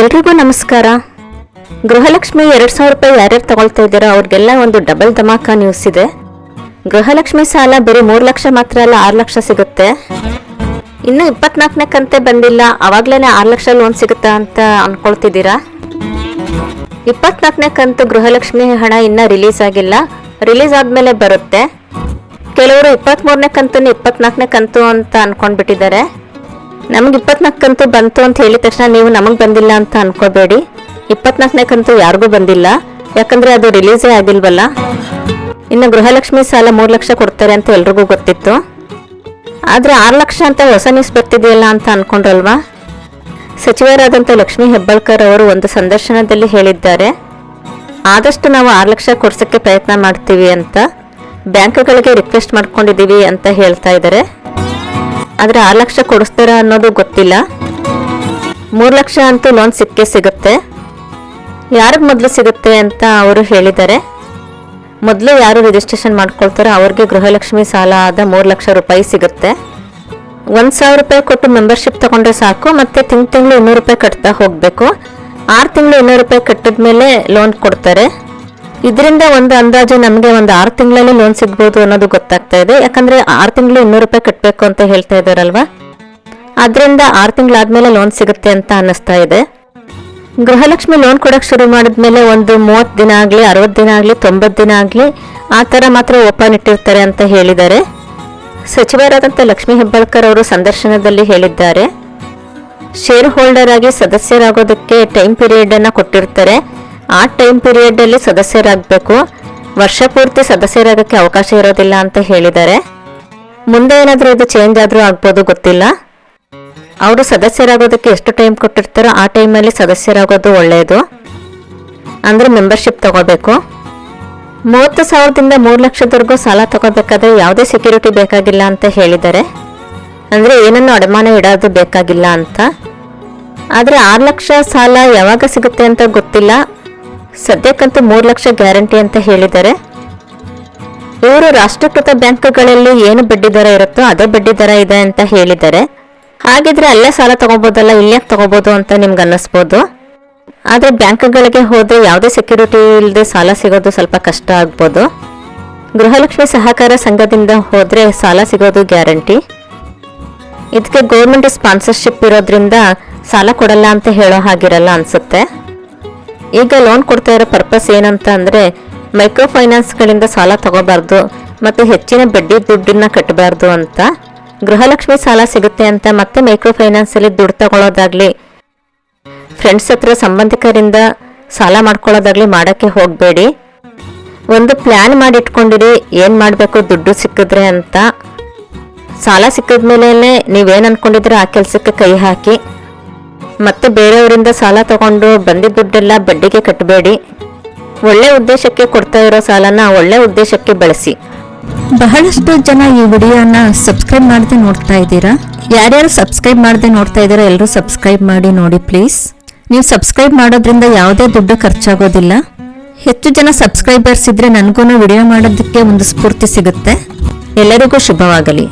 ಎಲ್ರಿಗೂ ನಮಸ್ಕಾರ. ಗೃಹಲಕ್ಷ್ಮಿ ಎರಡು ಸಾವಿರ ರೂಪಾಯಿ ಯಾರ್ಯಾರು ತಗೊಳ್ತಾ ಇದ್ದೀರೋ ಅವ್ರಿಗೆಲ್ಲ ಒಂದು ಡಬಲ್ ಧಮಾಕ ನ್ಯೂಸ್ ಇದೆ. ಗೃಹಲಕ್ಷ್ಮಿ ಸಾಲ ಬರೀ ಮೂರು ಲಕ್ಷ ಮಾತ್ರ ಅಲ್ಲ, ಆರು ಲಕ್ಷ ಸಿಗುತ್ತೆ. ಇನ್ನು ಇಪ್ಪತ್ನಾಲ್ಕನೇ ಕಂತೆ ಬಂದಿಲ್ಲ ಅವಾಗ್ಲೇ ಆರು ಲಕ್ಷ ಲೋನ್ ಸಿಗುತ್ತಾ ಅಂತ ಅನ್ಕೊಳ್ತಿದ್ದೀರಾ? ಇಪ್ಪತ್ನಾಲ್ಕನೇ ಕಂತು ಗೃಹಲಕ್ಷ್ಮಿ ಹಣ ಇನ್ನೂ ರಿಲೀಸ್ ಆಗಿಲ್ಲ. ರಿಲೀಸ್ ಆದಮೇಲೆ ಬರುತ್ತೆ. ಕೆಲವರು ಇಪ್ಪತ್ತ್ಮೂರನೇ ಕಂತು ಇಪ್ಪತ್ನಾಲ್ಕನೇ ಕಂತು ಅಂತ ಅನ್ಕೊಂಡ್ಬಿಟ್ಟಿದ್ದಾರೆ. ನಮ್ಗೆ ಕಂತು ಬಂತು ಅಂತ ಹೇಳಿದ ತಕ್ಷಣ ನೀವು ನಮಗೆ ಬಂದಿಲ್ಲ ಅಂತ ಅನ್ಕೋಬೇಡಿ. ಇಪ್ಪತ್ನಾಲ್ಕನೇ ಕಂತು ಯಾರಿಗೂ ಬಂದಿಲ್ಲ. ಯಾಕಂದರೆ ಅದು ರಿಲೀಸೇ ಆಗಿಲ್ವಲ್ಲ. ಇನ್ನು ಗೃಹಲಕ್ಷ್ಮಿ ಸಾಲ ಮೂರು ಲಕ್ಷ ಕೊಡ್ತಾರೆ ಅಂತ ಎಲ್ರಿಗೂ ಗೊತ್ತಿತ್ತು. ಆದರೆ ಆರು ಲಕ್ಷ ಅಂತ ಹೊಸ ನ್ಯೂಸ್ ಬರ್ತಿದೆಯಲ್ಲ ಅಂತ ಅನ್ಕೊಂಡ್ರಲ್ವಾ? ಸಚಿವರಾದಂಥ ಲಕ್ಷ್ಮೀ ಹೆಬ್ಬಾಳ್ಕರ್ ಅವರು ಒಂದು ಸಂದರ್ಶನದಲ್ಲಿ ಹೇಳಿದ್ದಾರೆ. ಆದಷ್ಟು ನಾವು ಆರು ಲಕ್ಷ ಕೊಡ್ಸೋಕ್ಕೆ ಪ್ರಯತ್ನ ಮಾಡ್ತೀವಿ ಅಂತ, ಬ್ಯಾಂಕ್ಗಳಿಗೆ ರಿಕ್ವೆಸ್ಟ್ ಮಾಡ್ಕೊಂಡಿದ್ದೀವಿ ಅಂತ ಹೇಳ್ತಾ ಇದ್ದಾರೆ. ಆದರೆ ಆರು ಲಕ್ಷ ಕೊಡಿಸ್ತಾರ ಅನ್ನೋದು ಗೊತ್ತಿಲ್ಲ. ಮೂರು ಲಕ್ಷ ಅಂತೂ ಲೋನ್ ಸಿಕ್ಕೇ ಸಿಗುತ್ತೆ. ಯಾರಿಗೆ ಮೊದಲು ಸಿಗುತ್ತೆ ಅಂತ ಅವರು ಹೇಳಿದ್ದಾರೆ. ಮೊದಲು ಯಾರು ರಿಜಿಸ್ಟ್ರೇಷನ್ ಮಾಡ್ಕೊಳ್ತಾರೋ ಅವ್ರಿಗೆ ಗೃಹಲಕ್ಷ್ಮಿ ಸಾಲ ಆದ ಮೂರು ಲಕ್ಷ ರೂಪಾಯಿ ಸಿಗುತ್ತೆ. ಒಂದು ಸಾವಿರ ರೂಪಾಯಿ ಕೊಟ್ಟು ಮೆಂಬರ್ಶಿಪ್ ತಗೊಂಡ್ರೆ ಸಾಕು, ಮತ್ತೆ ತಿಂಗ್ ತಿಂಗಳು ಇನ್ನೂರು ರೂಪಾಯಿ ಕಟ್ತಾ ಹೋಗಬೇಕು. ಆರು ತಿಂಗಳು ಇನ್ನೂರು ರೂಪಾಯಿ ಕಟ್ಟಿದ ಮೇಲೆ ಲೋನ್ ಕೊಡ್ತಾರೆ. ಇದರಿಂದ ಒಂದು ಅಂದಾಜು ನಮಗೆ ಒಂದು ಆರು ತಿಂಗಳಲ್ಲಿ ಲೋನ್ ಸಿಗ್ಬೋದು ಅನ್ನೋದು ಗೊತ್ತಾಗ್ತಾ ಇದೆ. ಯಾಕಂದ್ರೆ ಆರು ತಿಂಗಳು ಇನ್ನೂರು ರೂಪಾಯಿ ಕಟ್ಟಬೇಕು ಅಂತ ಹೇಳ್ತಾ ಇದ್ದಾರಲ್ವಾ ಅದರಿಂದ ಆರು ತಿಂಗಳಾದ್ಮೇಲೆ ಲೋನ್ ಸಿಗುತ್ತೆ ಅಂತ ಅನ್ನಿಸ್ತಾ ಇದೆ. ಗೃಹಲಕ್ಷ್ಮಿ ಲೋನ್ ಕೊಡೋಕೆ ಶುರು ಮಾಡಿದ್ಮೇಲೆ ಒಂದು ಮೂವತ್ತು ದಿನ ಆಗಲಿ, ಅರವತ್ತು ದಿನ ಆಗಲಿ, ತೊಂಬತ್ತು ದಿನ ಆಗಲಿ ಆ ಥರ ಮಾತ್ರ ಓಪನ್ ಇಟ್ಟಿರ್ತಾರೆ ಅಂತ ಹೇಳಿದ್ದಾರೆ. ಸಚಿವರಾದಂಥ ಲಕ್ಷ್ಮೀ ಹೆಬ್ಬಾಳ್ಕರ್ ಅವರು ಸಂದರ್ಶನದಲ್ಲಿ ಹೇಳಿದ್ದಾರೆ. ಶೇರ್ ಹೋಲ್ಡರ್ ಆಗಿ ಸದಸ್ಯರಾಗೋದಕ್ಕೆ ಟೈಮ್ ಪೀರಿಯಡ್ ಅನ್ನ ಕೊಟ್ಟಿರ್ತಾರೆ. ಆ ಟೈಮ್ ಪೀರಿಯಡ್ ಅಲ್ಲಿ ಸದಸ್ಯರಾಗಬೇಕು. ವರ್ಷ ಪೂರ್ತಿ ಸದಸ್ಯರಾಗಕ್ಕೆ ಅವಕಾಶ ಇರೋದಿಲ್ಲ ಅಂತ ಹೇಳಿದ್ದಾರೆ. ಮುಂದೆ ಏನಾದರೂ ಇದು ಚೇಂಜ್ ಆದರೂ ಆಗ್ಬೋದು ಗೊತ್ತಿಲ್ಲ. ಅವರು ಸದಸ್ಯರಾಗೋದಕ್ಕೆ ಎಷ್ಟು ಟೈಮ್ ಕೊಟ್ಟಿರ್ತಾರೋ ಆ ಟೈಮಲ್ಲಿ ಸದಸ್ಯರಾಗೋದು ಒಳ್ಳೆಯದು ಅಂದರೆ ಮೆಂಬರ್ಶಿಪ್ ತಗೋಬೇಕು. ಮೂವತ್ತು ಸಾವಿರದಿಂದ ಮೂರು ಲಕ್ಷದವರೆಗೂ ಸಾಲ ತಗೋಬೇಕಾದ್ರೆ ಯಾವುದೇ ಸೆಕ್ಯೂರಿಟಿ ಬೇಕಾಗಿಲ್ಲ ಅಂತ ಹೇಳಿದ್ದಾರೆ. ಅಂದರೆ ಏನನ್ನು ಅಡಮಾನ ಇಡೋದು ಬೇಕಾಗಿಲ್ಲ ಅಂತ. ಆದರೆ ಆರು ಲಕ್ಷ ಸಾಲ ಯಾವಾಗ ಸಿಗುತ್ತೆ ಅಂತ ಗೊತ್ತಿಲ್ಲ. ಸದ್ಯಕ್ಕಂತೂ ಮೂರು ಲಕ್ಷ ಗ್ಯಾರಂಟಿ ಅಂತ ಹೇಳಿದ್ದಾರೆ. ಇವರು ರಾಷ್ಟ್ರೀಕೃತ ಬ್ಯಾಂಕ್ಗಳಲ್ಲಿ ಏನು ಬಡ್ಡಿ ದರ ಇರುತ್ತೋ ಅದೇ ಬಡ್ಡಿ ದರ ಇದೆ ಅಂತ ಹೇಳಿದ್ದಾರೆ. ಹಾಗಿದ್ರೆ ಅಲ್ಲೇ ಸಾಲ ತಗೋಬೋದಲ್ಲ ಇಲ್ಲೇ ತಗೋಬೋದು ಅಂತ ನಿಮ್ಗೆ ಅನ್ನಿಸ್ಬೋದು ಆದರೆ ಬ್ಯಾಂಕ್ಗಳಿಗೆ ಹೋದರೆ ಯಾವುದೇ ಸೆಕ್ಯೂರಿಟಿ ಇಲ್ಲದೆ ಸಾಲ ಸಿಗೋದು ಸ್ವಲ್ಪ ಕಷ್ಟ ಆಗ್ಬೋದು. ಗೃಹಲಕ್ಷ್ಮಿ ಸಹಕಾರ ಸಂಘದಿಂದ ಹೋದರೆ ಸಾಲ ಸಿಗೋದು ಗ್ಯಾರಂಟಿ. ಇದಕ್ಕೆ ಗೌರ್ಮೆಂಟ್ ಸ್ಪಾನ್ಸರ್ಶಿಪ್ ಇರೋದ್ರಿಂದ ಸಾಲ ಕೊಡಲ್ಲ ಅಂತ ಹೇಳೋ ಹಾಗಿರಲ್ಲ ಅನ್ಸುತ್ತೆ. ಈಗ ಲೋನ್ ಕೊಡ್ತಾ ಇರೋ ಪರ್ಪಸ್ ಏನಂತ ಅಂದರೆ ಮೈಕ್ರೋ ಫೈನಾನ್ಸ್ಗಳಿಂದ ಸಾಲ ತಗೋಬಾರ್ದು ಮತ್ತು ಹೆಚ್ಚಿನ ಬಡ್ಡಿ ದುಡ್ಡನ್ನ ಕಟ್ಟಬಾರ್ದು ಅಂತ. ಗೃಹಲಕ್ಷ್ಮಿ ಸಾಲ ಸಿಗುತ್ತೆ ಅಂತ ಮತ್ತೆ ಮೈಕ್ರೋ ಫೈನಾನ್ಸಲ್ಲಿ ದುಡ್ಡು ತಗೊಳ್ಳೋದಾಗ್ಲಿ ಫ್ರೆಂಡ್ಸ್ ಹತ್ರ ಸಂಬಂಧಿಕರಿಂದ ಸಾಲ ಮಾಡ್ಕೊಳ್ಳೋದಾಗ್ಲಿ ಮಾಡೋಕ್ಕೆ ಹೋಗಬೇಡಿ. ಒಂದು ಪ್ಲ್ಯಾನ್ ಮಾಡಿ ಇಟ್ಕೊಂಡಿರಿ ಏನು ಮಾಡಬೇಕು, ದುಡ್ಡು ಸಿಕ್ಕಿದ್ರೆ ಅಂತ. ಸಾಲ ಸಿಕ್ಕಿದ್ಮೇಲೆ ನೀವೇನು ಅನ್ಕೊಂಡಿದ್ರೆ ಆ ಕೆಲಸಕ್ಕೆ ಕೈ ಹಾಕಿ. ಮತ್ತೆ ಬೇರೆಯವರಿಂದ ಸಾಲ ತಗೊಂಡು ಬಂದಿದ್ದ ದುಡ್ಡೆಲ್ಲ ಬಡ್ಡಿಗೆ ಕಟ್ಟಬೇಡಿ ಒಳ್ಳೆ ಉದ್ದೇಶಕ್ಕೆ ಕೊಡ್ತಾ ಇರೋ ಸಾಲನ ಒಳ್ಳೆ ಉದ್ದೇಶಕ್ಕೆ ಬಳಸಿ. ಬಹಳಷ್ಟು ಜನ ಈ ವಿಡಿಯೋನ ಸಬ್ಸ್ಕ್ರೈಬ್ ಮಾಡದೆ ನೋಡ್ತಾ ಇದ್ದೀರಾ? ಯಾರ್ಯಾರು ಸಬ್ಸ್ಕ್ರೈಬ್ ಮಾಡದೆ ನೋಡ್ತಾ ಇದ್ದೀರಾ, ಎಲ್ಲರೂ ಸಬ್ಸ್ಕ್ರೈಬ್ ಮಾಡಿ ನೋಡಿ ಪ್ಲೀಸ್. ನೀವು ಸಬ್ಸ್ಕ್ರೈಬ್ ಮಾಡೋದ್ರಿಂದ ಯಾವುದೇ ದುಡ್ಡು ಖರ್ಚಾಗೋದಿಲ್ಲ. ಹೆಚ್ಚು ಜನ ಸಬ್ಸ್ಕ್ರೈಬರ್ಸ್ ಇದ್ರೆ ನನಗೂ ವಿಡಿಯೋ ಮಾಡೋದಕ್ಕೆ ಒಂದು ಸ್ಫೂರ್ತಿ ಸಿಗುತ್ತೆ. ಎಲ್ಲರಿಗೂ ಶುಭವಾಗಲಿ.